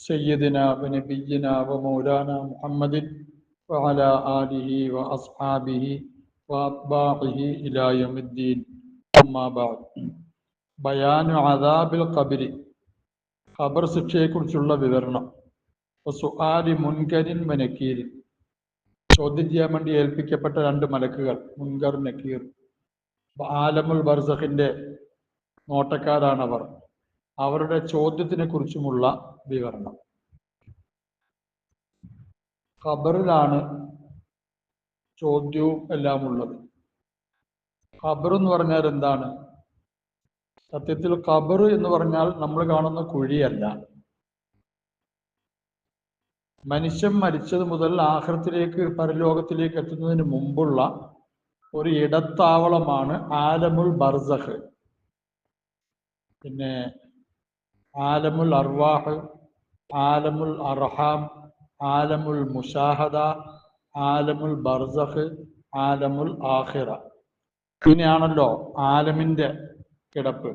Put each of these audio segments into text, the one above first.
سيدنا ونبينا ومولانا محمد وعلى آله وأصحابه وأتباعه إلى يوم الدين أما بعد بيان عذاب القبر ഖബർ ശിക്ഷയെക്കുറിച്ചുള്ള വിവരണം സുആരി മുൻകരിൻ നക്കീരിൻ ചോദ്യം ചെയ്യാൻ വേണ്ടി ഏൽപ്പിക്കപ്പെട്ട രണ്ട് മലക്കുകൾ മുൻകർ നക്കീർ അപ്പൊ ആലമുൽ ബർസഖിന്റെ നോട്ടക്കാരാണവർ അവരുടെ ചോദ്യത്തിനെ കുറിച്ചുമുള്ള വിവരണം. ഖബറിലാണ് ചോദ്യവും എല്ലാം ഉള്ളത് ഖബർ എന്ന് പറഞ്ഞാൽ എന്താണ്? സത്യത്തിൽ ഖബർ എന്ന് പറഞ്ഞാൽ നമ്മൾ കാണുന്ന കുഴിയല്ല. മനുഷ്യൻ മരിച്ചത് മുതൽ ആഹ്രത്തിലേക്ക് പരലോകത്തിലേക്ക് എത്തുന്നതിന് മുമ്പുള്ള ഒരു ഇടത്താവളമാണ് ആലമുൽ ബർസഖ് പിന്നെ ആലമുൽ അർവാഹ് ആലമുൽ അർഹാം ആലമുൽ മുഷാഹദ ആലമുൽ ബർസഖ് ആലമുൽ ആഹിറ ഇങ്ങനെയാണല്ലോ ആലമിന്റെ കിടപ്പ്.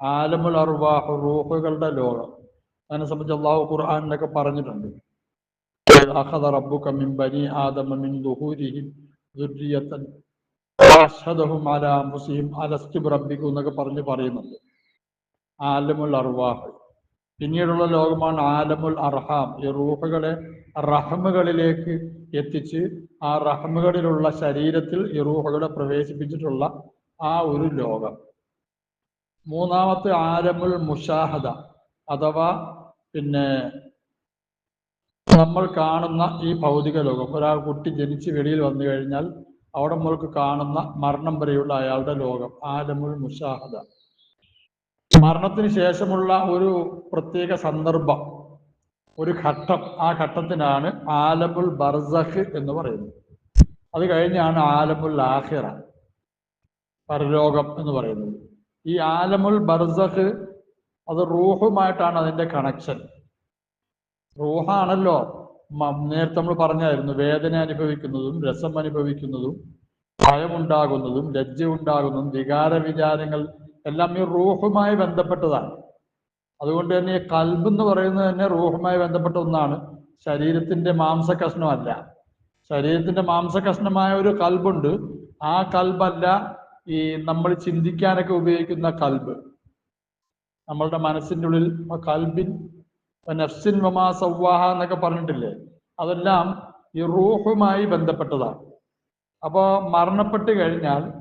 ആലമുൽ അർവാഹ് റൂഹുകളുടെ ലോകം. അതിനെ സംബന്ധിച്ച് അള്ളാഹു ഖുർആാനിലൊക്കെ പറഞ്ഞിട്ടുണ്ട്. എന്നൊക്കെ പറഞ്ഞ് പറയുന്നുണ്ട്. ആലമുൽ അർവാഹ്. പിന്നീടുള്ള ലോകമാണ് ആലമുൽ അർഹാം. ഈ റൂഹുകളെ റഹമുകളിലേക്ക് എത്തിച്ച് ആ റഹമുകളിലുള്ള ശരീരത്തിൽ ഈ റൂഹുകളെ പ്രവേശിപ്പിച്ചിട്ടുള്ള ആ ഒരു ലോകം. മൂന്നാമത്തെ ആലമുൽ മുഷാഹദ അഥവാ പിന്നെ നമ്മൾ കാണുന്ന ഈ ഭൗതിക ലോകം. ഒരാൾ കുട്ടി ജനിച്ച് വെളിയിൽ വന്നു കഴിഞ്ഞാൽ അവിടെ നമ്മൾക്ക് കാണുന്ന മരണം വരെയുള്ള അയാളുടെ ലോകം ആലമുൽ മുഷാഹദ. മരണത്തിന് ശേഷമുള്ള ഒരു പ്രത്യേക സന്ദർഭം ഒരു ഘട്ടം. ആ ഘട്ടത്തിനാണ് ആലമുൽ ബർസഖ് എന്ന് പറയുന്നത്. അത് കഴിഞ്ഞാണ് ആലമുൽ ആഹിറ പരലോകം എന്ന് പറയുന്നത്. ഈ ആലമുൽ ബർസഖ് അത് റൂഹുമായിട്ടാണ് അതിന്റെ കണക്ഷൻ റൂഹാണല്ലോ നേരത്തെ നമ്മൾ പറഞ്ഞായിരുന്നു വേദന അനുഭവിക്കുന്നതും രസം അനുഭവിക്കുന്നതും ഭയമുണ്ടാകുന്നതും ലജ്ജ ഉണ്ടാകുന്നതും വികാര വിചാരങ്ങൾ എല്ലാം ഈ റൂഹുമായി ബന്ധപ്പെട്ടതാണ്. അതുകൊണ്ട് തന്നെ ഈ കൽബ് എന്ന് പറയുന്നത് തന്നെ റൂഹുമായി ബന്ധപ്പെട്ട ഒന്നാണ്. ശരീരത്തിന്റെ മാംസകഷ്ണമല്ല. ശരീരത്തിന്റെ മാംസകഷ്ണമായ ഒരു കൽബുണ്ട്. ആ കൽബല്ല ഈ നമ്മൾ ചിന്തിക്കാനൊക്കെ ഉപയോഗിക്കുന്ന കൽബ്. നമ്മളുടെ മനസ്സിന്റെ ഉള്ളിൽ കൽബിൻ നഫ്സിൻ വമാ സവ്വാഹ എന്നൊക്കെ പറഞ്ഞിട്ടില്ലേ? അതെല്ലാം ഈ റൂഹുമായി ബന്ധപ്പെട്ടതാണ്. അപ്പോൾ മരണപ്പെട്ട് കഴിഞ്ഞാൽ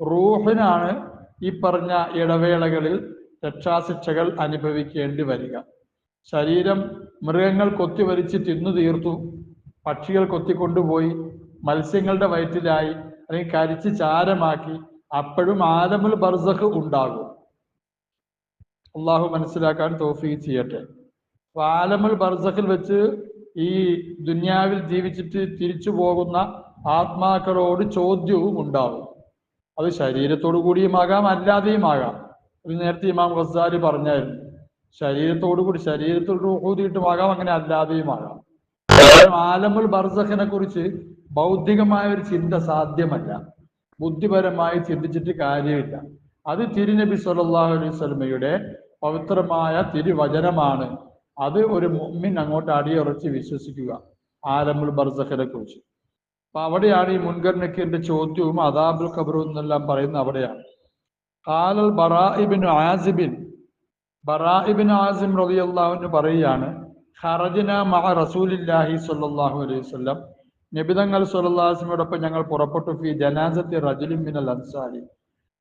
റൂഹിനാണ് ഈ പറഞ്ഞ ഇടവേളകളിൽ രക്ഷാശിക്ഷകൾ അനുഭവിക്കേണ്ടി വരിക. ശരീരം മൃഗങ്ങൾ കൊത്തിവരിച്ച് തിന്നു തീർത്തു പക്ഷികൾ കൊത്തിക്കൊണ്ടുപോയി മത്സ്യങ്ങളുടെ വയറ്റിലായി അല്ലെങ്കിൽ കരിച്ച് ചാരമാക്കി അപ്പോഴും ആലമുൽ ബർസഖ് ഉണ്ടാകും. അള്ളാഹു മനസ്സിലാക്കാൻ തോഫീ ചെയ്യട്ടെ. അപ്പൊ ആലമുൽ ബർസഖിൽ വെച്ച് ഈ ദുന്യാവിൽ ജീവിച്ചിട്ട് തിരിച്ചു പോകുന്ന ആത്മാക്കളോട് ചോദ്യവും ഉണ്ടാവും അത് ശരീരത്തോടു കൂടിയുമാകാം അല്ലാതെയും ആകാം ഇത് നേരത്തെ ഇമാം ഗസാലി പറഞ്ഞായിരുന്നു. ശരീരത്തോടു കൂടി ശരീരത്തോട് ഊതിയിട്ടുമാകാം അങ്ങനെ അല്ലാതെയും ആകാം ആലമുൽ ബർസഖിനെ കുറിച്ച് ബൗദ്ധികമായ ഒരു ചിന്ത സാധ്യമല്ല. ബുദ്ധിപരമായി ചിന്തിച്ചിട്ട് കാര്യമില്ല. അത് തിരുനബി സല്ലാഹു അലൈഹി സ്വലമയുടെ പവിത്രമായ തിരുവചനമാണ്. അത് ഒരു മുമ്മിൻ അങ്ങോട്ട് അടിയുറച്ച് വിശ്വസിക്കുക ആലമുൽ ബർസഖിനെ കുറിച്ച്. അപ്പൊ അവിടെയാണ് ഈ മുൻകർ നക്കീറിന്റെ ചോദ്യവും അദാബുൽ ഖബറും എന്നെല്ലാം പറയുന്നത് അവിടെയാണ്. കാലൽ ബറാഇബിൻ ആസിബിൻ ബറാഇബിൻ ആസിം റബി റളിയല്ലാഹു പറയുകയാണ് ഖറജന മഹ റസൂലില്ലാഹി സ്വല്ലല്ലാഹു അലൈഹി വസല്ലം നബിതങ്ങൾ സ്വല്ലാസ്മയോടൊപ്പം ഞങ്ങൾ പുറപ്പെട്ടു ഫി ജനാസത്തി റജുലിൻ മിനൽ അൻസാരി.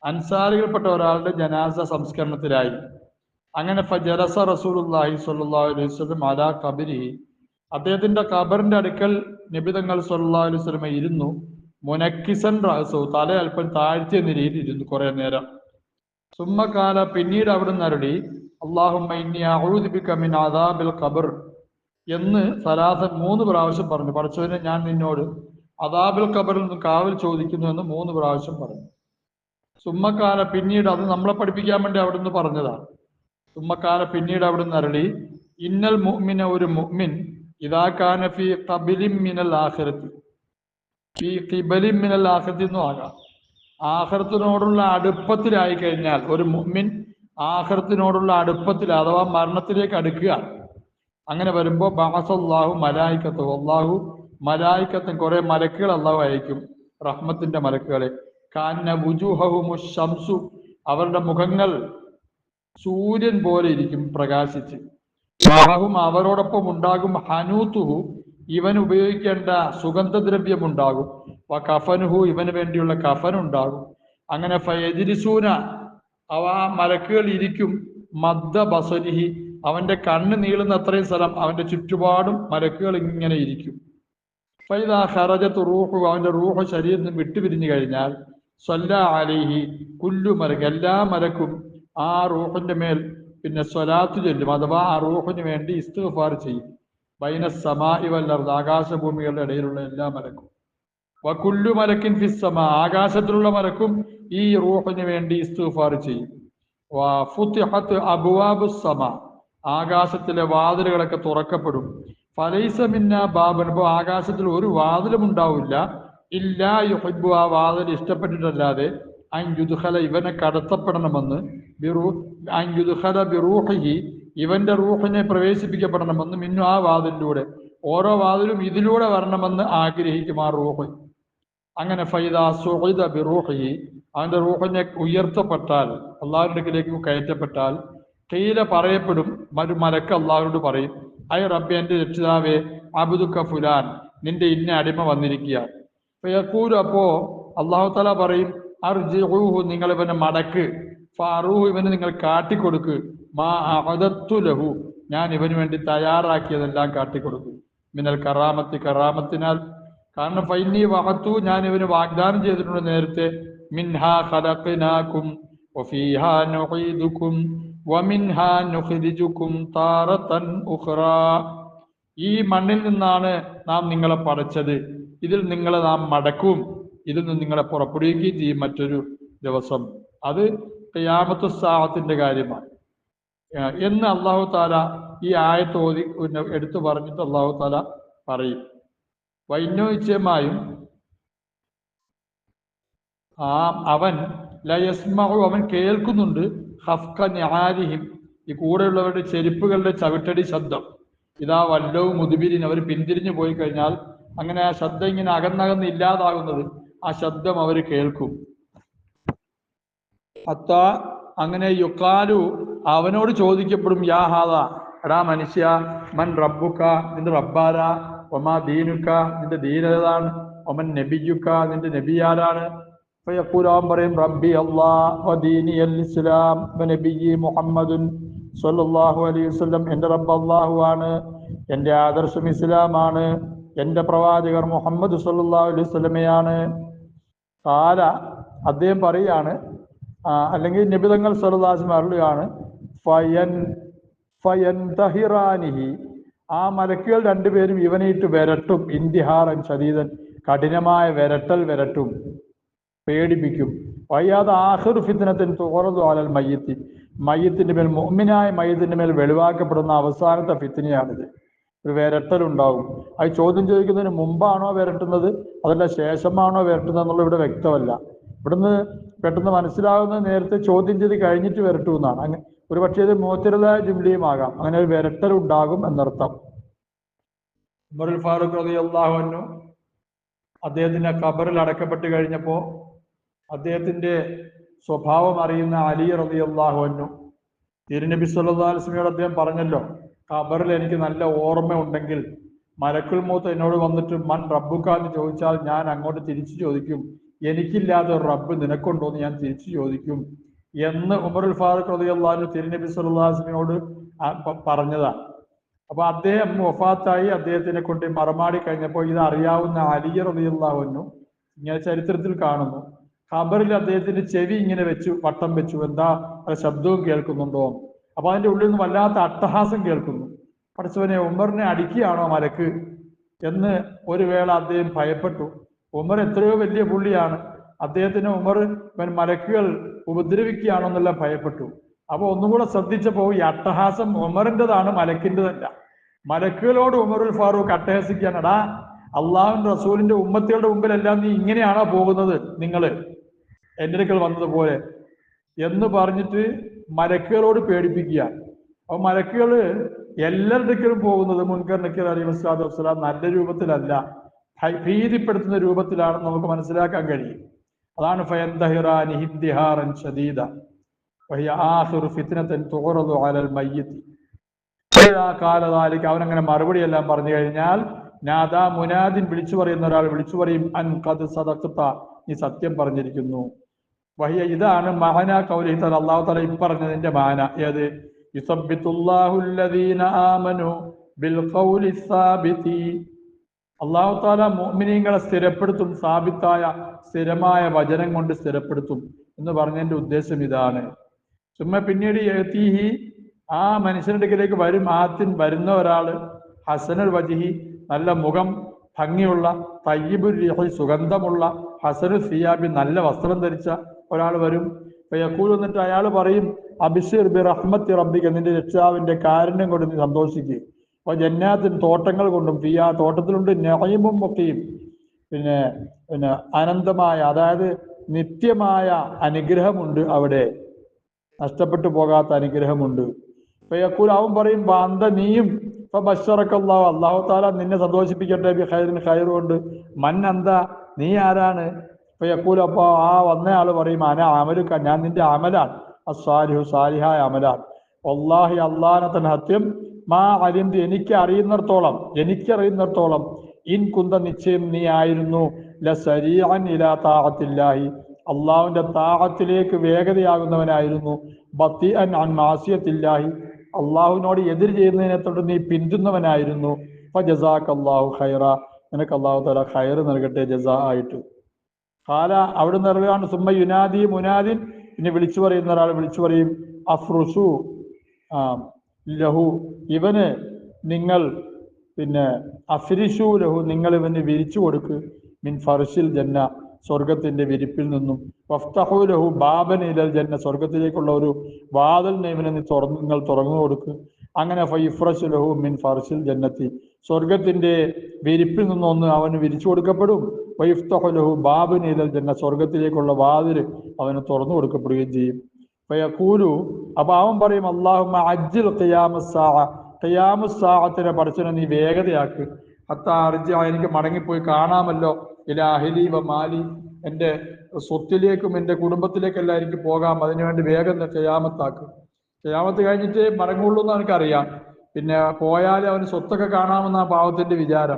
അൻസാരികൾപ്പെട്ട ഒരാളുടെ ജനാസ സംസ്കരണത്തിലായി. അങ്ങനെ ഫജറസ റസൂലുല്ലാഹി സ്വല്ലല്ലാഹു അലൈഹി വസല്ലം അലാ ഖബരി അദ്ദേഹത്തിന്റെ ഖബറിന്റെ അടുക്കൽ നബിതങ്ങൾ സ്വല്ലല്ലാഹു അലൈഹി വസല്ലം ഇരുന്നു. മുനക്കിസൻ റാസു തല അല്പം താഴ്ത്തിയ നിലയിൽ ഇരുന്നു കുറെ നേരം. സുമ്മക്കാല പിന്നീട് അവിടുന്ന് അരുളി അള്ളാഹുമ്മ ഇന്നി അഊദു ബിക മിൻ അദാബിൽ ഖബർ എന്ന് സലാസൻ മൂന്ന് പ്രാവശ്യം പറഞ്ഞു. പഠിച്ചവനെ ഞാൻ നിന്നോട് അദാബിൽ ഖബറിൽ നിന്ന് കാവൽ ചോദിക്കുന്നു എന്ന് മൂന്ന് പ്രാവശ്യം പറഞ്ഞു. സുമ്മക്കാല പിന്നീട് അത് നമ്മളെ പഠിപ്പിക്കാൻ വേണ്ടി അവിടുന്ന് പറഞ്ഞതാണ് സുമ്മക്കാല പിന്നീട് അവിടുന്ന് അരളി ഇന്നൽ മുഹ്മിനെ ഒരു മുഅ്മിൻ ഇതാ കാന ഫി ഖബിലിൻ മിനൽ ആഖിറത്തി. ഈ ഖിബലിൻ മിനൽ ആഖിറത്തി എന്നും ആകാം. ആഖിറത്തിനോടുള്ള അടുപ്പത്തിലായി കഴിഞ്ഞാൽ ഒരു മുഅ്മിൻ ആഖിറത്തിനോടുള്ള അടുപ്പത്തിൽ അഥവാ മരണത്തിലേക്ക് അടുക്കുക. അങ്ങനെ വരുമ്പോൾ ബഹസല്ലാഹു മലായിക്കത്ത് അള്ളാഹു മലായിക്കത്തും കുറെ മലക്കുകൾ അള്ളാഹു അയക്കും റഹ്മത്തിന്റെ മലക്കുകളെ. കാന്ന ബുജുഹുമു ഷംസു അവരുടെ മുഖങ്ങൾ സൂര്യൻ പോലെ ഇരിക്കും പ്രകാശിച്ച്. മഹവും അവരോടൊപ്പം ഉണ്ടാകും ഹനൂത്തുഹു. ഇവൻ ഉപയോഗിക്കേണ്ട സുഗന്ധദ്രവ്യം ഉണ്ടാകും. വ കഫനുഹു ഇവന് വേണ്ടിയുള്ള കഫൻ ഉണ്ടാകും. അങ്ങനെ ഫയജിരിസൂന അവ മലക്കുകൾ ഇരിക്കും. മദ്ദ ബസരിഹി അവന്റെ കണ്ണ് നീളുന്ന അത്രയും സ്ഥലം അവന്റെ ചുറ്റുപാടും മലക്കുകൾ ഇങ്ങനെ ഇരിക്കും. ഫൈദാ ഹറജത്ത് റൂഹു അവന്റെ റൂഹ് ശരീരത്തിൽ നിന്ന് വിട്ടുപിരിഞ്ഞു കഴിഞ്ഞാൽ സ്വല്ല അലിഹി കുല്ലു മലക്ക് എല്ലാ മലക്കും ആ റൂഹിന്റെ മേൽ പിന്നെ സ്വലാത്ത് ചൊല്ലും. അഥവാ ആ റൂഹിന് വേണ്ടി ഇസ്തുഫാർ ചെയ്യും. ബൈന സമാഇ വല്ലർദ് ആകാശഭൂമികളുടെ ഇടയിലുള്ള എല്ലാ മലക്കും. വക്കുല്ലു മലക്കിൻ ഫിസ്സമ ആകാശത്തിലുള്ള മലക്കും ഈ റൂഹിന് വേണ്ടി ഇസ്തുഫാർ ചെയ്യും. സമ ആകാശത്തിലെ വാതിലുകളൊക്കെ തുറക്കപ്പെടും. ഫലൈസ മിന്ന ബാബൻ ഇപ്പൊ ആകാശത്തിൽ ഒരു വാതിലും ഉണ്ടാവില്ല. ഇല്ലാ യുഹബു ആ വാതിൽ ഇഷ്ടപ്പെട്ടിട്ടല്ലാതെ അൻയുദ്ഖല ഇവനെ കടത്തപ്പെടണമെന്ന് ബിറൂ അൻയുദ്ഖല ബിറൂഹി ഇവന്റെ റൂഹിനെ പ്രവേശിപ്പിക്കപ്പെടണമെന്ന് മിന്നു ആ വാതിലൂടെ ഓരോ വാതിലും ഇതിലൂടെ വരണമെന്ന് ആഗ്രഹിക്കും ആ റൂഹ്. അങ്ങനെ ഫൈദ സുഹൈദ ബിറൂഹി അവന്റെ റൂഹിനെ ഉയർത്തപ്പെട്ടാൽ അള്ളാഹുവിന്റെ അടുക്കിലേക്ക് കയറ്റപ്പെട്ടാൽ തീരെ പറയപ്പെടും മറ്റു മലക്ക് അള്ളാഹുവിനോട് പറയും അയ റബ്ബി എന്റെ രക്ഷിതാവേ അബുദുക്ക ഫുലാൻ നിന്റെ ഇന്ന അടിമ വന്നിരിക്കുക ഫയക്കൂൽ അപ്പോ അള്ളാഹു തല പറയും അർജിഹൂഹു നിങ്ങൾ ഇവനെ മടക്ക്. ഫാറൂഹു ഇവന് നിങ്ങൾ കാട്ടിക്കൊടുക്ക്. മാ അഹദത്തു ലഹു ഞാൻ ഇവന് വേണ്ടി തയ്യാറാക്കിയതെല്ലാം കാട്ടിക്കൊടുക്കും. മിനൽ കറാമത്തി കറാമത്തിനാൽ. കാരണം ഫൈനി വഹത്തു ഞാൻ ഇവന് വാഗ്ദാനം ചെയ്തിട്ടുണ്ട് നേരത്തെ. മിൻഹാ ഈ മണ്ണിൽ നിന്നാണ് നാം നിങ്ങളെ പടച്ചത്. ഇതിൽ നിങ്ങളെ നാം മടക്കും. ഇതിൽ നിന്ന് നിങ്ങളെ പുറപ്പെടുവിക്കുകയും ചെയ്യും മറ്റൊരു ദിവസം. അത് കയ്യാമത്ത് സാഹത്തിന്റെ കാര്യമാണ്. എന്ന് അള്ളാഹു താല ഈ ആയത്ത് ഓതി എടുത്തു പറഞ്ഞിട്ട് അള്ളാഹു താല പറയും. വൈനോയിച്ചയമായും ആ അവൻ ലയസ്മഹു അവൻ കേൾക്കുന്നുണ്ട്. ഹഫ്ക ന്യാലിഹിം ഈ കൂടെയുള്ളവരുടെ ചെരുപ്പുകളുടെ ചവിട്ടടി ശബ്ദം. ഇതാ വല്ലവും മുതുബിരിൻ അവർ പിന്തിരിഞ്ഞു പോയി കഴിഞ്ഞാൽ അങ്ങനെ ആ ശബ്ദം ഇങ്ങനെ അകന്നകന്ന് ഇല്ലാതാകുന്നത് ആ ശബ്ദം അവർ കേൾക്കും. അത്ത അങ്ങനെ യുക്കാലു അവനോട് ചോദിക്കപ്പെടും യാ ഹാദ എടാ മനുഷ്യ മൻ റബ്ബുക്ക നിന്റെ റബ്ബാര ഒമാ ദീനുക്ക നിന്റെ ദീനതാണ് ഒമൻ നബിയുക്ക നിന്റെ നബിയാരാണ് ഫയക്കൂലാൻ പറയും റബ്ബി അള്ളാഹ് ദീനി അൽ ഇസ്ലാം നബിയി മുഹമ്മദുൻ സല്ലല്ലാഹു അലൈഹി വസല്ലം എന്റെ റബ്ബ് അള്ളാഹു ആണ് എന്റെ ആദർശം ഇസ്ലാമാണ് എന്റെ പ്രവാചകർ മുഹമ്മദ് സല്ലല്ലാഹു അലൈഹി വസല്ലമയാണ് കാല അദ്ദേഹം പറയുകയാണ് അല്ലെങ്കിൽ നിബിതങ്ങൾ സലദാസ് അരുളുകയാണ് ഫയൻ ഫയൻ തഹിറാനിഹി. ആ മലക്കുകൾ രണ്ടുപേരും ഇവനെയിട്ട് വരട്ടും ഇന്തിഹാറൻ ശരീരൻ കഠിനമായ വരട്ടൽ വരട്ടും പേടിപ്പിക്കും. വയ്യാതെ ആഹുർ ഫിത്തിനത്തിന് തോറതു ആലൽ മയ്യത്തി. മയ്യത്തിന്റെ മേൽ മുഅ്മിനായ മയ്യത്തിന്റെ മേൽ വെളിവാക്കപ്പെടുന്ന അവസാനത്തെ ഫിത്തിനെയാണിത് ഒരു വിരട്ടലുണ്ടാവും അത് ചോദ്യം ചോദിക്കുന്നതിന് മുമ്പാണോ വിരട്ടുന്നത്? അതല്ല ശേഷമാണോ വിരട്ടുന്നത് എന്നുള്ളത് ഇവിടെ വ്യക്തമല്ല. ഇവിടുന്ന് പെട്ടെന്ന് മനസ്സിലാകുന്നത് നേരത്തെ ചോദ്യം ചെയ്ത് കഴിഞ്ഞിട്ട് വിരട്ടുമെന്നാണ് അങ്ങനെ ഒരു പക്ഷേ ഇത് മോത്തിരതായ ജുംലിയും ആകാം അങ്ങനെ ഒരു വിരട്ടലുണ്ടാകും എന്നർത്ഥം. ഉമറുൽ ഫാറൂഖ് റതി അള്ളാഹുനു അദ്ദേഹത്തിന്റെ ഖബറിൽ അടക്കപ്പെട്ട് കഴിഞ്ഞപ്പോൾ അദ്ദേഹത്തിന്റെ സ്വഭാവം അറിയുന്ന അലി റബി അള്ളാഹുനു തിരുനബി സല്ലാസ്മിയോട് അദ്ദേഹം പറഞ്ഞല്ലോ ഖബറിൽ എനിക്ക് നല്ല ഓർമ്മ ഉണ്ടെങ്കിൽ മലക്കുൽ മൂത്ത് എന്നോട് വന്നിട്ട് മൺ റബ്ബുക്ക എന്ന് ചോദിച്ചാൽ ഞാൻ അങ്ങോട്ട് തിരിച്ചു ചോദിക്കും. എനിക്കില്ലാതെ റബ്ബ് നിനക്കുണ്ടോ എന്ന് ഞാൻ തിരിച്ചു ചോദിക്കും. എന്ന് ഉമറുൽ ഫാറൂഖ് റതിയല്ലാഹു തിരുനബി സല്ലല്ലാഹു അലൈഹി വസല്ലമയോട് ആ പ- പറഞ്ഞതാണ് അപ്പൊ അദ്ദേഹം വഫാത്തായി അദ്ദേഹത്തിനെ കൊണ്ട് മറമാടി കഴിഞ്ഞപ്പോൾ ഇത് അറിയാവുന്ന അലി റളിയല്ലാഹുവിനു ഇങ്ങനെ ചരിത്രത്തിൽ കാണുന്നു. ഖബറിൽ അദ്ദേഹത്തിന്റെ ചെവി ഇങ്ങനെ വെച്ചു വട്ടം വെച്ചു. എന്താ? ശബ്ദവും കേൾക്കുന്നുണ്ടോ? അപ്പൊ അതിന്റെ ഉള്ളിൽ നിന്ന് വല്ലാത്ത അട്ടഹാസം കേൾക്കുന്നു. പഠിച്ചവനെ ഉമറിനെ അടിക്കുകയാണോ മലക്ക്? എന്ന് ഒരു വേള അദ്ദേഹം ഭയപ്പെട്ടു. ഉമർ എത്രയോ വലിയ പുള്ളിയാണ്. അദ്ദേഹത്തിന് ഉമർ മലക്കുകൾ ഉപദ്രവിക്കുകയാണോ എന്നെല്ലാം ഭയപ്പെട്ടു. അപ്പൊ ഒന്നുകൂടെ ശ്രദ്ധിച്ചപ്പോൾ ഈ അട്ടഹാസം ഉമറിന്റെതാണ് മലക്കിന്റെതല്ല മലക്കുകളോട് ഉമറുൽ ഫാറൂഖ് അട്ടഹസിക്കാനടാ അള്ളാഹു റസൂലിന്റെ ഉമ്മത്തികളുടെ മുമ്പിലെല്ലാം നീ ഇങ്ങനെയാണോ പോകുന്നത് നിങ്ങൾ? എന്റെ അടുക്കൽ വന്നതുപോലെ എന്ന് പറഞ്ഞിട്ട് മലക്കുകളോട് പേടിപ്പിക്കുക. അപ്പൊ മലക്കുകൾ എല്ലാവരുടെ പോകുന്നത് മുൻകർ നക്കീർ അലി വസ്ലാദ് വസ്സലാം നല്ല രൂപത്തിലല്ല ഭീതിപ്പെടുത്തുന്ന രൂപത്തിലാണെന്ന് നമുക്ക് മനസ്സിലാക്കാൻ കഴിയും. അതാണ് ഫയന്തഹിറാനി ഹിദ്ദിഹാറൻ ഷദീദ അവനങ്ങനെ മറുപടി എല്ലാം പറഞ്ഞു കഴിഞ്ഞാൽ നാദാ മുനാദിൻ വിളിച്ചു പറയുന്ന ഒരാൾ വിളിച്ചു പറയും അൻ കത് സദക്ത നീ സത്യം പറഞ്ഞിരിക്കുന്നു. വഹിയ ഇതാണ് മഹന കൗലി അള്ളാഹു തല ഇപ്പറഞ്ഞതിന്റെ മാന. ഏത്? അള്ളാഹു താല മോമിനീങ്ങളെ സ്ഥിരപ്പെടുത്തും സാബിത്തായ സ്ഥിരമായ വചനം കൊണ്ട് സ്ഥിരപ്പെടുത്തും എന്ന് പറഞ്ഞതിന്റെ ഉദ്ദേശം ഇതാണ്. ചുമ്മാ പിന്നീട് എത്തിഹി ആ മനുഷ്യന്റെ അടുക്കിലേക്ക് വരും ആത്തിൻ വരുന്ന ഒരാൾ ഹസനൽ വജിഹി നല്ല മുഖം ഭംഗിയുള്ള തയ്യബുരി സുഗന്ധമുള്ള ഹസനു സിയാബി നല്ല വസ്ത്രം ധരിച്ച ഒരാൾ വരും. യക്കൂൽ എന്നിട്ട് അയാൾ പറയും അബിസിർ ബി റഹ്മത്തി റബ്ബിക്ക് നിന്റെ രക്ഷാവിന്റെ കാരണം കൊണ്ട് നീ സന്തോഷിക്കുക അപ്പൊ ജന്നാത്തിന് തോട്ടങ്ങൾ കൊണ്ടും ഫിയ തോട്ടത്തിലുണ്ട് നയമും ഒക്കെയും പിന്നെ പിന്നെ അനന്തമായ അതായത് നിത്യമായ അനുഗ്രഹമുണ്ട് അവിടെ. നഷ്ടപ്പെട്ടു പോകാത്ത അനുഗ്രഹമുണ്ട്. ഇപ്പൊ യക്കൂൽ അവൻ പറയും അന്ത നീയും ഇപ്പൊ ബഷറക്കല്ലാഹു അള്ളാഹു താല നിന്നെ സന്തോഷിപ്പിക്കട്ടെ ബി ഖൈറിൻ ഖൈർ കൊണ്ട് മൻ അന്ത നീ ആരാണ്? ഇപ്പൊ യക്കൂൽ അപ്പൊ ആ വന്നയാൾ പറയും അന അമലുക്ക ഞാൻ നിന്റെ അമലാണ്. അസാരിഹു സാലിഹായ അമലാണ്. വല്ലാഹി അള്ളാഹനെ തന്നെ സത്യം മാ അലിന്ത് എനിക്ക് അറിയുന്നിടത്തോളം എനിക്കറിയുന്നിടത്തോളം ഇൻ കുന്ത നിശ്ചയം നീ ആയിരുന്നു ലസരീഅൻ ഇലാ താഹത്തില്ലാഹി അള്ളാഹുവിന്റെ താഹത്തിലേക്ക് വേഗതയാകുന്നവനായിരുന്നു ബത്തി അൻ അൻ മാസിയത്തില്ലാഹി. അള്ളാഹുവിനോട് എതിര് ചെയ്യുന്നതിനെ തൊട്ട് നീ പിന്തുന്നവനായിരുന്നു. അപ്പൊ ജസാഖ് അള്ളാഹു ഖൈറ. നിനക്ക് അള്ളാഹു തല ഖൈർ നൽകട്ടെ ജസാ ആയിട്ട്. കാല അവിടെ ഇറങ്ങുകയാണ് സുമ്മ യുനാദി മുനാദിൻ. പിന്നെ വിളിച്ചു പറയുന്ന ഒരാൾ വിളിച്ചു പറയും അഫ്രുസു ലഹു ഇവന് നിങ്ങൾ പിന്നെ അഫിരിഷു ലഹു നിങ്ങൾ ഇവന് വിരിച്ചു കൊടുക്ക്. മിൻ ഫർഷിൽ ജന്ന സ്വർഗത്തിന്റെ വിരിപ്പിൽ നിന്നും. വഫ്തഹു ലഹു ബാബൻ ഇലൽ ജന്ന സ്വർഗത്തിലേക്കുള്ള ഒരു വാതിൽ നെയ്മിനെ നീ തുറന്ന് നിങ്ങൾ തുറന്നു കൊടുക്ക്. അങ്ങനെ ഫൈഫ്രഷു ലഹു മിൻ ഫർഷിൽ ജന്നത്തി. സ്വർഗത്തിന്റെ വിരിപ്പിൽ നിന്നൊന്ന് അവന് വിരിച്ചു കൊടുക്കപ്പെടും. വൈഫ്തഹലഹു ബാബു ബാബൻ ജന്ന സ്വർഗത്തിലേക്കുള്ള വാതിൽ അവന് തുറന്നു കൊടുക്കപ്പെടുകയും ചെയ്യും. കൂലു അപ്പൊ അവൻ പറയും അള്ളാഹു അജ്ജിൽ ഖിയാമസ്സാഅ ഖിയാമസ്സാഅത്തിനെ പഠിച്ചനെ നീ വേഗതയാക്ക്. അത്ത അർജ എനിക്ക് മടങ്ങിപ്പോയി കാണാമല്ലോ. ഇല്ല അഹിലി വ മാലി എന്റെ സ്വത്തിലേക്കും എന്റെ കുടുംബത്തിലേക്കെല്ലാം എനിക്ക് പോകാം. അതിനുവേണ്ടി വേഗം ഖിയാമത്താക്ക്. ഖിയാമത്ത് കഴിഞ്ഞിട്ട് മടങ്ങുള്ളൂ എന്ന് എനിക്കറിയാം പിന്നെ പോയാൽ അവന് സ്വത്തൊക്കെ കാണാമെന്ന പാവത്തിന്റെ വിചാരം.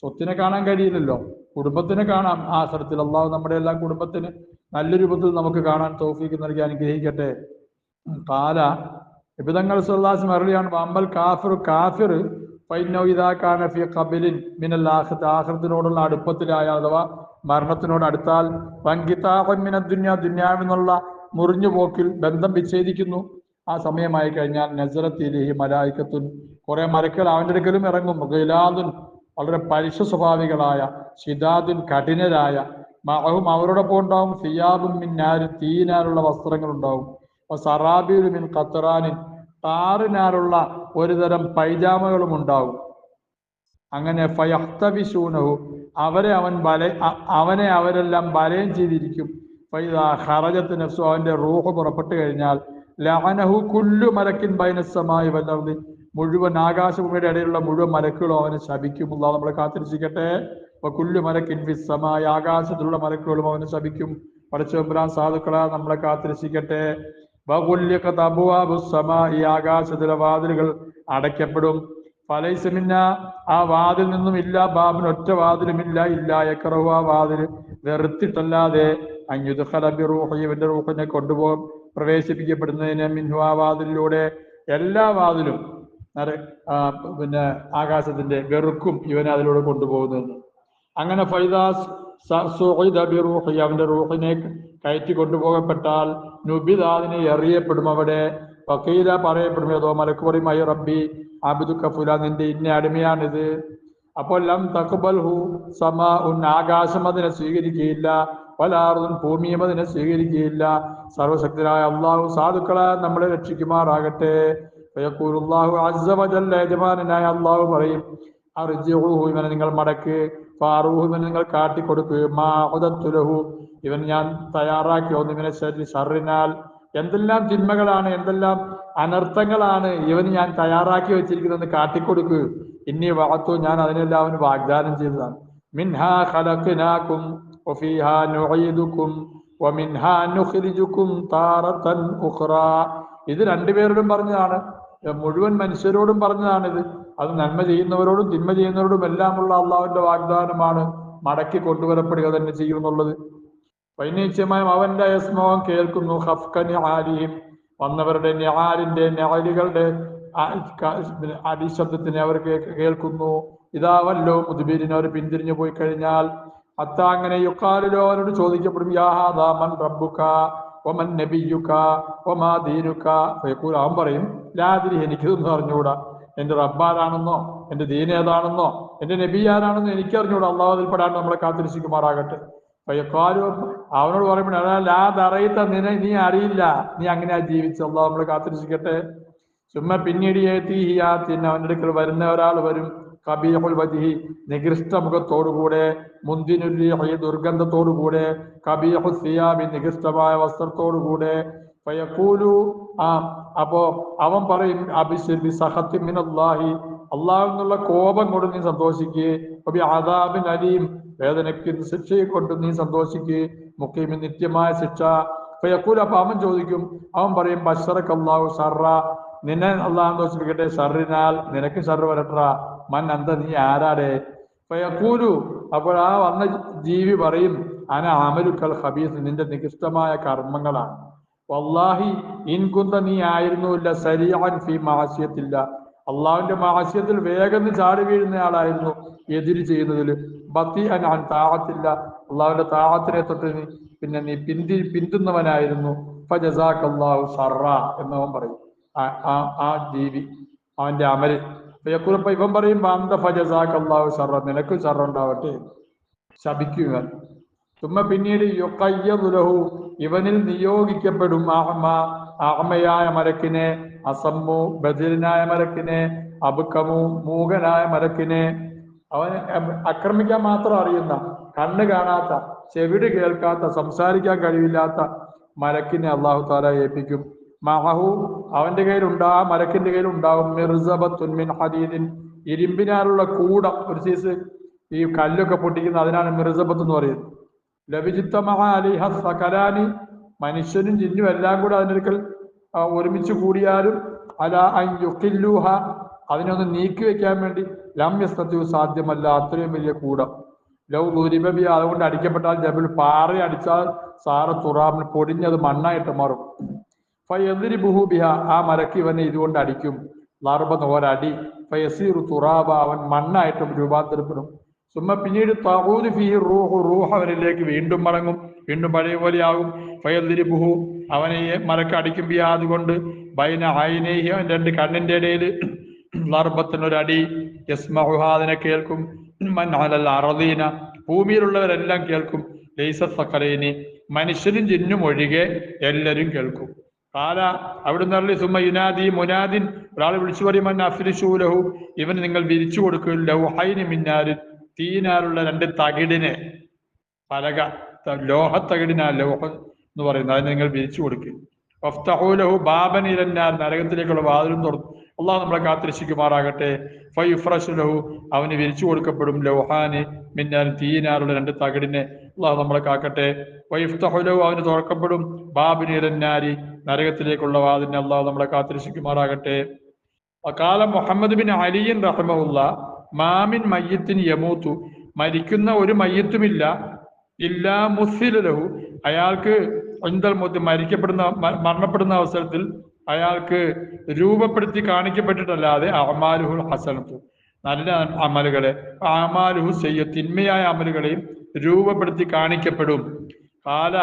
സ്വത്തിനെ കാണാൻ കഴിയില്ലല്ലോ. കുടുംബത്തിനെ കാണാം. ആ സ്ഥലത്തിൽ അള്ളാഹു നമ്മുടെ എല്ലാ കുടുംബത്തിന് നല്ല രൂപത്തിൽ നമുക്ക് കാണാൻ തോഫീക്ക് നൽകി അനുഗ്രഹിക്കട്ടെ. കാല എബിതങ്ങൾ സുല്ലാസ് മറുപടിയാണ് അമ്പൽ കാഫിർ കാഫിർ ഫൈനൗഇദാക്കാന ഫി ഖബലിൻ മിനൽ ആഖിറത്ത്. ആഖിറത്തിനോടുള്ള അടുപ്പത്തിലായ അഥവാ മരണത്തിനോട് അടുത്താൽ വങ്കിതാഹൻ മിന ദുന്യ ദുന്യാവിൽ മുറിഞ്ഞുപോക്കിൽ മുറിഞ്ഞു പോക്കിൽ ബന്ധം വിച്ഛേദിക്കുന്നു. ആ സമയമായി കഴിഞ്ഞാൽ നസറത്തിലേഹി മലായിക്കത്തുൻ. കുറെ മരക്കൾ അവന്റെ അടുക്കലും ഇറങ്ങും. ഗിലാദുൻ വളരെ പരുഷ സ്വഭാവികളായ ഷിദാദുൻ കഠിനരായ മഹവും അവരോടൊപ്പം ഉണ്ടാവും. സിയാബും മിൻ തീനാരുള്ള വസ്ത്രങ്ങൾ ഉണ്ടാവും അപ്പൊ സറാബിയിലും മിൻ ഖത്തറാനിൻ താറിനാരുള്ള ഒരുതരം പൈജാമകളും ഉണ്ടാവും. അങ്ങനെ ഫയഹ്തവിശൂനഹു അവരെ അവൻ ബല അവനെ അവരെല്ലാം ബലയും ചെയ്തിരിക്കും. ഫൈദാ ഹറജത്ത് നഫ്സു അവന്റെ റൂഹ് പുറപ്പെട്ടു കഴിഞ്ഞാൽ ലഅനഹു കുല്ലു മലക്കിൻ ബൈനസമായി വല്ലർദി മുഴുവൻ ആകാശഭൂമിയുടെ ഇടയിലുള്ള മുഴുവൻ മലക്കുകളും അവനെ ശപിക്കും. അല്ലാഹ് നമ്മളെ കാത്തിരിച്ചിരിക്കട്ടെ. അപ്പൊ കുല്ലു മലക്കിൻ ഫിസ്സമായി ആകാശത്തിലുള്ള മലക്കുകളും അവനെ ശപിക്കും. പടച്ചവമ്പുരാൻ സാധുക്കളാ നമ്മളെ കാത്തിരിച്ചിരിക്കട്ടെ. ഈ ആകാശത്തിലെ വാതിലുകൾ അടയ്ക്കപ്പെടും. ഫലൈസമിന്ന ആ വാതിൽ നിന്നും ഇല്ല ബാബിന് ഒറ്റ വാതിലുമില്ല ഇല്ല എക്കറവ് ആ വാതിൽ വെറുത്തിട്ടല്ലാതെ അഞ്ഞുദ് റൂഹി ഇവന്റെ റൂഹിനെ കൊണ്ടുപോകും. പ്രവേശിപ്പിക്കപ്പെടുന്നതിന് മിൻഹു ആ വാതിലിലൂടെ എല്ലാ വാതിലും പിന്നെ ആകാശത്തിന്റെ വെറുക്കും ഇവൻ അതിലൂടെ കൊണ്ടുപോകുന്നതെന്ന് അങ്ങനെ ഫൈദാസ് അവന്റെ റൂഹിനെ കയറ്റി കൊണ്ടുപോകപ്പെട്ടാൽ നുബിദാദിനെ എറിയപ്പെടും അവിടെ. വക്കീല പറയപ്പെടും ഏതോ മലക്കുറി പറയും റബ്ബി ആബിദു കഫുല നിന്റെ ഇന്ന അടിമയാണിത്. അപ്പോൾ ലം തഖബൽഹു സമ ഉൻ ആകാശം അതിനെ സ്വീകരിക്കുകയില്ല. വലാറും ഭൂമിയും അതിനെ സ്വീകരിക്കുകയില്ല. സർവശക്തനായ അള്ളാഹു സാധുക്കളെ നമ്മളെ രക്ഷിക്കുമാറാകട്ടെ. അള്ളാഹു അസ്സ വജല്ല യജമാനനായ അള്ളാഹു പറയും ഇവനെ നിങ്ങൾ മടക്ക്. ഫാറൂഹു ഇവനെ നിങ്ങൾ കാട്ടിക്കൊടുക്കുക മാഹുദത്തുലഹു ഇവൻ ഞാൻ തയ്യാറാക്കി ഒന്ന് ഇവനെ ഷറിനാൽ എന്തെല്ലാം തിന്മകളാണ് എന്തെല്ലാം അനർത്ഥങ്ങളാണ് ഇവന് ഞാൻ തയ്യാറാക്കി വെച്ചിരിക്കുന്നതെന്ന് കാട്ടിക്കൊടുക്കുക ഇനി വാത്തു ഞാൻ അതിനെല്ലാം അവന് വാഗ്ദാനം ചെയ്തതാണ്. മിൻഹാ ഖലഖ്നാകും വഫീഹാ نعيدكم ومنها نخرجكم താറത്തൻ أخرى. ഇത് രണ്ടുപേരോടും പറഞ്ഞതാണ്. മുഴുവൻ മനുഷ്യരോടും പറഞ്ഞതാണിത്. അത് നന്മ ചെയ്യുന്നവരോടും തിന്മ ചെയ്യുന്നവരോടും എല്ലാമുള്ള അള്ളാഹുവിന്റെ വാഗ്ദാനമാണ് മടക്കി കൊണ്ടുവരപ്പെടുക തന്നെ ചെയ്യുമെന്നുള്ളത് വൈനിശ്ചയമായും അവന്റെ യസ്മോഹം കേൾക്കുന്നു. ഹഫ്കനി ആലിയും വന്നവരുടെ ഞാലിന്റെ ഞാലുകളുടെ അടിശബ്ദത്തിനെ അവർ കേൾക്കുന്നു. ഇതാവല്ലോ മുതുബീരിനെ അവർ പിന്തിരിഞ്ഞു പോയി കഴിഞ്ഞാൽ അത്ത അങ്ങനെ യുക്കാലിലോ അവരോട് ചോദിക്കപ്പെടും യാഹാദാ മൻ റബ്ബുക ഒമൻ നബിയുക ഒമാ ദീനുക്ക അവൻ പറയും ലാതിരി എനിക്കിതൊന്നും അറിഞ്ഞുകൂടാ എന്റെ റബ്ബാരാണെന്നോ എന്റെ ദീൻ ഏതാണെന്നോ എന്റെ നബി ആരാണെന്നോ അള്ളാഹു അതിൽപ്പെടാണ്ട് നമ്മളെ കാത്തിരിക്കുമാറാകട്ടെ പയ്യക്കാരും അവനോട് പറയുമ്പോൾ ലാ തറയിത്ത നിന നീ അറിയില്ല. നീ അങ്ങനെയാ ജീവിച്ച അള്ളാഹു നമ്മളെ കാത്തിരിക്കട്ടെ ചുമ്മാ പിന്നീട് ഏത്തീഹിയാത്തിന് അവന്റെ അടുക്കൽ വരുന്ന ഒരാൾ വരും. കബീഹുൽ വജിഹി നികൃഷ്ട മുഖത്തോടുകൂടെ മുന്തിനുല്ലി ദുർഗന്ധത്തോടുകൂടെ കബീഹു സിയാബി നികൃഷ്ടമായ വസ്ത്രത്തോടുകൂടെ. ഫയഖൂലു ആ അപ്പോ അവൻ പറയും അഭിഷേബി സഹത്തി മിനല്ലാഹി അള്ളാഹു എന്നുള്ള കോപം കൊണ്ട് നീ സന്തോഷിക്കുക ആദാബിൻ അലീം വേദനയ്ക്ക് ശിക്ഷയെ കൊണ്ട് നീ സന്തോഷിക്കുക മുഖ്യമി നിത്യമായ ശിക്ഷ. പയക്കൂലു അപ്പൊ അവൻ ചോദിക്കും അവൻ പറയും ബഷറക്ക് അള്ളാഹു ഷർറ. നിന്നെ അള്ളാഹു സന്തോഷിപ്പിക്കട്ടെ ഷറിനാൽ നിനക്ക് ഷർ വരട്ട മൻ അന്ത നീ ആരാടെ? ഫയഖൂലു. അപ്പോൾ ആ വന്ന ജീവി പറയും അന അമലുക്കൽ ഹബീസ് നിന്റെ നികൃഷ്ടമായ കർമ്മങ്ങളാണ്. വല്ലാഹി ഇൻകുന്ത നീ ആയിരുന്നില്ല സരിയാൻ ഫി മാസ്യത്തില്ല അള്ളാഹുവിന്റെ മാസ്യത്തിൽ വേഗം ചാടി വീഴുന്ന ആളായിരുന്നു എതിര് ചെയ്യുന്നതിൽ. ബത്തി അനാൻ താഴത്തില്ല അള്ളാഹുവിന്റെ താഴത്തിനെ തൊട്ട് നീ പിന്നെ നീ പിന്തി പിന്തുന്നവനായിരുന്നു. ഫജസാഖ് അള്ളാഹു സറ എന്നവൻ പറയും. ആ ആ ജീവി അവന്റെ അമൽ. യക്കുറപ്പ ഇവൻ പറയും അന്ത ഫജസാഖ് അള്ളാഹു ഷർറ സറ ഷർറ ഉണ്ടാവട്ടെ ശപിക്കുക തുമ്മ പിന്നീട് യുക്കയ്യതുലഹു ഇവനിൽ നിയോഗിക്കപ്പെടും ആഹ്മ ആഹ്മയായ മരക്കിനെ അസമ്മു ബദിരനായ മരക്കിനെ അബുക്കമു മൂകനായ മരക്കിനെ അവന് അം- ആക്രമിക്കാൻ മാത്രം അറിയുന്ന കണ്ണ് കാണാത്ത ചെവിട് കേൾക്കാത്ത സംസാരിക്കാൻ കഴിവില്ലാത്ത മരക്കിനെ അള്ളാഹു താല ഏൽപ്പിക്കും. മഹു അവന്റെ കയ്യിൽ ഉണ്ടാ മലക്കിന്റെ കയ്യിൽ മിർസബത്തുൻ മിൻ ഹദീദിൻ. ഇരുമ്പിനാലുള്ള കൂടം ഒരു സീസ് ഈ കല്ലൊക്കെ പൊട്ടിക്കുന്ന അതിനാണ് മിർസബത്ത് എന്ന് പറയുന്നത്. ലഭിജിത്തമഹ അലിഹ സകലാനി. മനുഷ്യനും ജിന്നും എല്ലാം കൂടെ അതിനൊരിക്കൽ ആ, ഒരുമിച്ച് കൂടിയാലും അല അയ്യുക്കില്ലൂഹ അതിനൊന്ന് നീക്കി വെക്കാൻ വേണ്ടി ലമ്യസ്തത്വ സാധ്യമല്ല. അത്രയും വലിയ കൂടം. ലവ് ദൂരിബി അതുകൊണ്ട് അടിക്കപ്പെട്ടാൽ ജബിൽ പാറ അടിച്ചാൽ സാറ തുറാമിന് പൊടിഞ്ഞത് മണ്ണായിട്ട് മാറും. ഫയന്തിരി ബുഹൂബിഹ ആ മരക്ക് ഇവനെ ഇതുകൊണ്ട് അടിക്കും. ലർബന്ന് ഒരടി ഫയസീറു തുറാബ അവൻ മണ്ണായിട്ടും രൂപാന്തരപ്പെടും. സുമ്മ പിന്നീട് തഹൂദ് ഫി റൂഹു റൂഹ് അവനിലേക്ക് വീണ്ടും മടങ്ങും. വീണ്ടും പഴയ പോലെയാകും ഫയന്തിരി ബുഹു അവനെ മരക്ക് അടിക്കും ബിഹ അതുകൊണ്ട് ബൈന ആയിനേഹി അവൻ രണ്ട് കണ്ണിന്റെ ഇടയിൽ. ലാർബത്തിനൊരടി യസ്മഹുഹ അതിനെ കേൾക്കും. മൻ അറദീന ഭൂമിയിലുള്ളവരെല്ലാം കേൾക്കും. ലൈസ സക്കലേനി മനുഷ്യനും ജിന്നും ഒഴികെ എല്ലാവരും കേൾക്കും. കാല അവിടുന്ന് അറിയി സുമ യുനാദി മുനാദിൻ. ഒരാൾ വിളിച്ചു പറയുമൻ അഫ്രിഷൂലഹു ഇവന് നിങ്ങൾ വിരിച്ചു കൊടുക്കും ഹൈനി മിന്നാരിൻ തീനാലുള്ള രണ്ട് തകിടിനെ പലക ലോഹ ലോഹത്തകിടിനാ ലോഹ എന്ന് പറയുന്നത് അതിന് നിങ്ങൾ വിരിച്ചു കൊടുക്കും ലഹു ബാബൻ ഇരന്നാർ നരകത്തിലേക്കുള്ള വാതിലും തുറന്നു. അള്ളാഹ് നമ്മളെ കാത്തിരക്ഷിക്കുമാറാകട്ടെ. ഫൈഫ്രഷുലഹു അവന് വിരിച്ചു കൊടുക്കപ്പെടും ലൗഹാന് മിന്നാൻ തീനാറുള്ള രണ്ട് തകിടിനെ അള്ളാഹ് നമ്മളെ കാക്കട്ടെ. വൈഫ്തഹുലഹു അവന് തുറക്കപ്പെടും ബാബിൻ ഇരന്നാരി നരകത്തിലേക്കുള്ള വാതിന് അള്ളാഹു നമ്മളെ കാത്തിരക്ഷിക്കുമാറാകട്ടെ. വകാല മുഹമ്മദ് ബിൻ അലിയൻ റഹ്മുല്ല മാമിൻ മയ്യത്തിൻ യമൂത്തു. മരിക്കുന്ന ഒരു മയ്യത്തുമില്ല. ഇല്ലാ മുസ്സിലഹു അയാൾക്ക് ഒന്തൽ മുത്ത് മരിക്കപ്പെടുന്ന മരണപ്പെടുന്ന അവസരത്തിൽ അയാൾക്ക് രൂപപ്പെടുത്തി കാണിക്കപ്പെട്ടിട്ടല്ലാതെ അമാലുഹുൽ ഹസനത്തു. നല്ല അമലുകളെ അമാലുഹു ചെയ്യ തിന്മയായ അമലുകളെയും രൂപപ്പെടുത്തി കാണിക്കപ്പെടും. കാല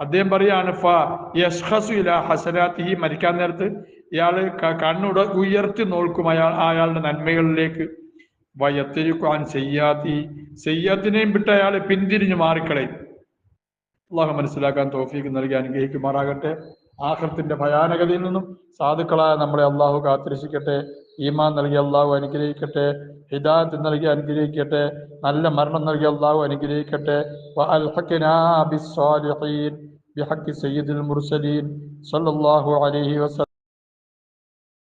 അദ്ദേഹം പറയാണ് ഫ ഇല ഹസനാത്തിഹി മരിക്കാൻ നേരത്ത് ഇയാൾ കണ്ണുട ഉയർത്തി നോക്കും അയാൾ അയാളുടെ നന്മകളിലേക്ക്. വയത്തിരിക്കുവാൻ ചെയ്യാത്തി ചെയ്യാത്തിനെയും വിട്ട് അയാൾ പിന്തിരിഞ്ഞു മാറിക്കളയും. അള്ളാഹു മനസ്സിലാക്കാൻ തോഫീക്ക് നൽകി അനുഗ്രഹിക്കുമാറാകട്ടെ. ആഹൃത്തിന്റെ ഭയാനകതയിൽ നിന്നും സാധുക്കളായ നമ്മളെ അള്ളാഹു കാത്തിരക്ഷിക്കട്ടെ. ഈമാൻ നൽകി അള്ളാഹു അനുഗ്രഹിക്കട്ടെ ഹിദായത്ത് നൽകി അനുഗ്രഹിക്കട്ടെ നല്ല മരണം നൽകി അള്ളാഹു അനുഗ്രഹിക്കട്ടെ وألحقنا بالصالحين بحق سيد المرسلين صلى الله عليه وسلم